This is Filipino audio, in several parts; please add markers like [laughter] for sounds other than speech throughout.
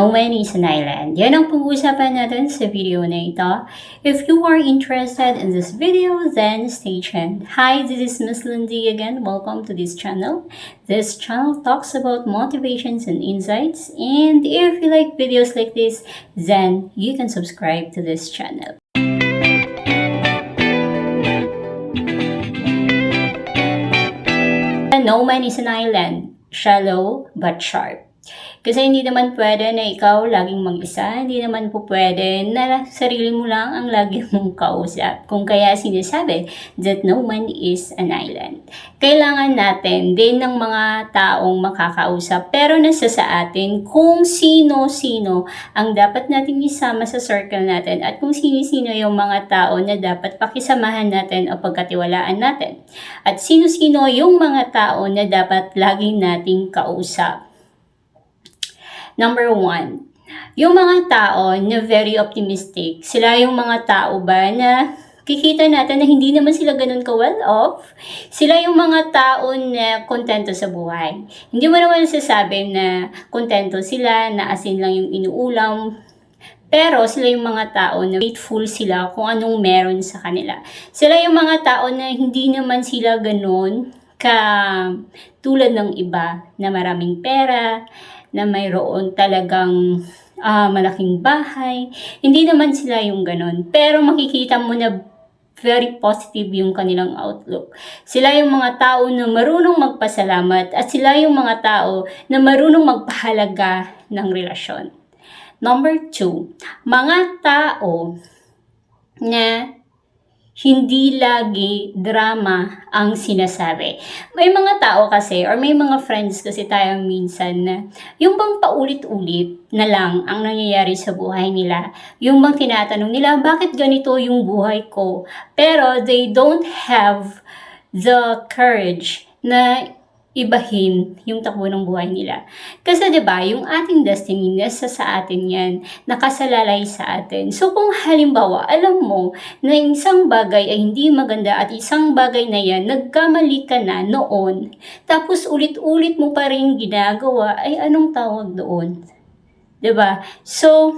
No Man is an Island. Yan ang pag-uusapan natin sa video na ito. If you are interested in this video, then stay tuned. Hi, this is Miss Lindy again. Welcome to this channel. This channel talks about motivations and insights. And if you like videos like this, then you can subscribe to this channel. No Man is an Island. Shallow but sharp. Kasi hindi naman pwede na ikaw laging mag-isa. Hindi naman po pwede na sarili mo lang ang lagi mong kausap. Kung kaya sinasabi that no man is an island. Kailangan natin din ng mga taong makakausap. Pero nasa sa atin kung sino-sino ang dapat natin isama sa circle natin at kung sino-sino yung mga tao na dapat pakisamahan natin o pagkatiwalaan natin. At sino-sino yung mga tao na dapat laging nating kausap. Number one, yung mga tao na very optimistic, sila yung mga tao ba na kikita natin na hindi naman sila ganun ka well off. Sila yung mga tao na kontento sa buhay. Hindi mo naman sasabi na kontento sila, na asin lang yung inuulam, pero sila yung mga tao na grateful sila kung anong meron sa kanila. Sila yung mga tao na hindi naman sila ganun ka tulad ng iba na maraming pera, na mayroon talagang ah, malaking bahay. Hindi naman sila yung ganun. Pero makikita mo na very positive yung kanilang outlook. Sila yung mga tao na marunong magpasalamat at sila yung mga tao na marunong magpahalaga ng relasyon. Number two, mga tao na hindi lagi drama ang sinasabi. May mga tao kasi or may mga friends kasi tayo minsan na yung bang paulit-ulit na lang ang nangyayari sa buhay nila. Yung bang tinatanong nila, bakit ganito yung buhay ko? Pero they don't have the courage na ibahin yung takbo ng buhay nila. Kasi 'di ba, yung ating destiny nasa sa atin 'yan, nakasalalay sa atin. So kung halimbawa, alam mo na isang bagay ay hindi maganda at isang bagay na 'yan nagkamali ka na noon, tapos ulit-ulit mo pa rin ginagawa, ay anong tawag doon? 'Di ba? So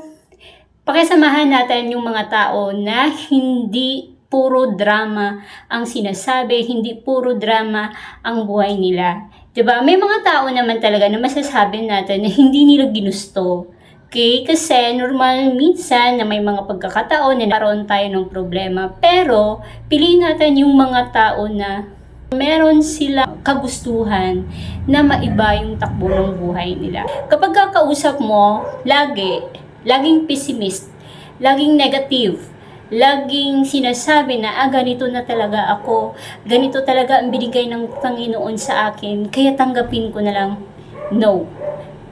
pakisamahan natin yung mga tao na hindi puro drama ang sinasabi, hindi puro drama ang buhay nila. 'Di ba? May mga tao naman talaga na masasabi natin na hindi nila ginusto. Okay? Kasi normal minsan na may mga pagkakataon na naroon tayo ng problema. Pero, piliin natin yung mga tao na meron sila kagustuhan na maiba yung takbo ng buhay nila. Kapag kakausap mo, lagi, laging pessimist, laging negative, laging sinasabi na, ah, ganito na talaga ako, ganito talaga ang binigay ng Panginoon sa akin, kaya tanggapin ko na lang. No.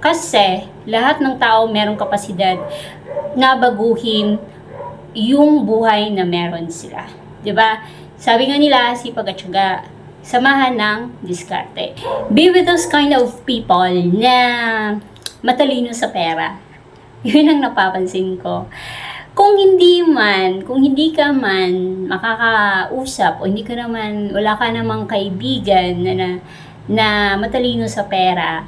Kasi, lahat ng tao merong kapasidad na baguhin yung buhay na meron sila. ba? Sabi nga nila, sipag at syaga, samahan ng diskarte. Be with those kind of people na matalino sa pera. [laughs] Yun ang napapansin ko kung hindi man, kung hindi ka man makakausap o hindi ka naman, wala ka namang kaibigan na, na, na matalino sa pera,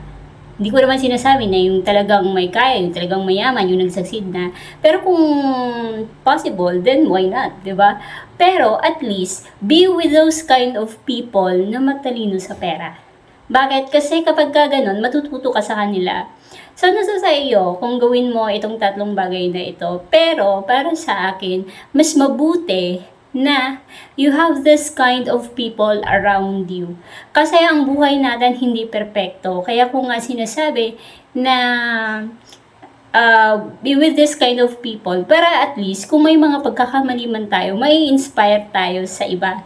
hindi ko naman sinasabi na yung talagang may kaya, yung talagang mayaman, yung nagsucceed na. Pero kung possible, then why not, di ba? Pero at least, be with those kind of people na matalino sa pera. Bakit? Kasi kapag ka ganun, matututo ka sa kanila. So, nasa sa iyo kung gawin mo itong tatlong bagay na ito. Pero, para sa akin, mas mabuti na you have this kind of people around you. Kasi ang buhay natin hindi perpekto. Kaya kung nga sinasabi na uh, be with this kind of people para at least kung may mga pagkakamali man tayo, may inspire tayo sa iba.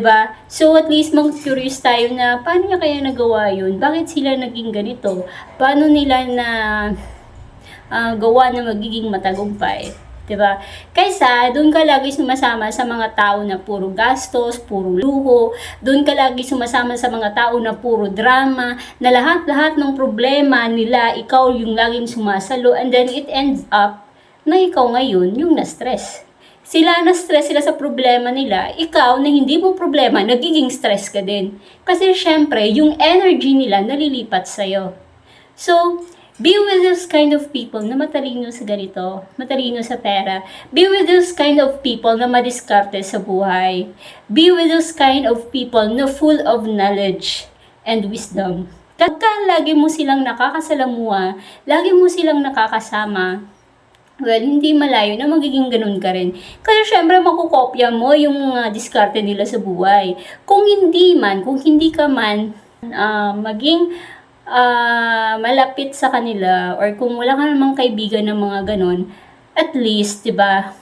Ba? So at least mag-curious tayo na paano niya kaya nagawa 'yun? Bakit sila naging ganito? Paano nila na uh, gawa na magiging matagumpay? 'Di ba? Kaysa doon ka lagi sumasama sa mga tao na puro gastos, puro luho, doon ka lagi sumasama sa mga tao na puro drama, na lahat-lahat ng problema nila ikaw yung laging sumasalo and then it ends up na ikaw ngayon yung na-stress sila na-stress sila sa problema nila, ikaw na hindi mo problema, nagiging stress ka din. Kasi syempre, yung energy nila nalilipat sa'yo. So, Be with those kind of people na matalino sa ganito, matalino sa pera. Be with those kind of people na madiskarte sa buhay. Be with those kind of people na full of knowledge and wisdom. Pagka lagi mo silang nakakasalamuha, lagi mo silang nakakasama, well, hindi malayo na magiging ganun ka rin. Kaya syempre makukopya mo yung mga diskarte nila sa buhay. Kung hindi man, kung hindi ka man ah, maging ah, malapit sa kanila or kung wala ka namang kaibigan ng mga ganun, at least, 'di ba?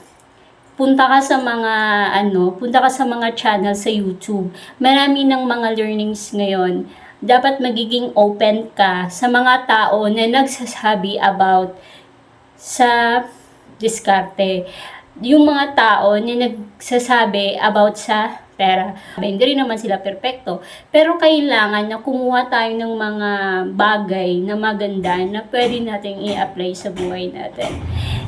Punta ka sa mga ano, punta ka sa mga channel sa YouTube. Marami ng mga learnings ngayon. Dapat magiging open ka sa mga tao na nagsasabi about sa diskarte. Yung mga tao na nagsasabi about sa pera. Hindi rin naman sila perpekto. Pero kailangan na kumuha tayo ng mga bagay na maganda na pwede nating i-apply sa buhay natin.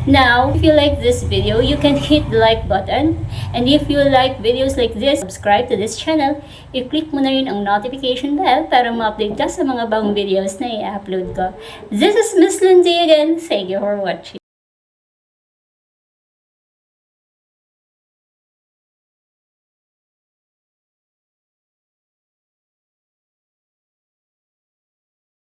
Now, if you like this video, you can hit the like button. And if you like videos like this, subscribe to this channel. I-click mo na rin ang notification bell para ma-update ka sa mga bagong videos na i-upload ko. This is Miss Lindsay again. Thank you for watching.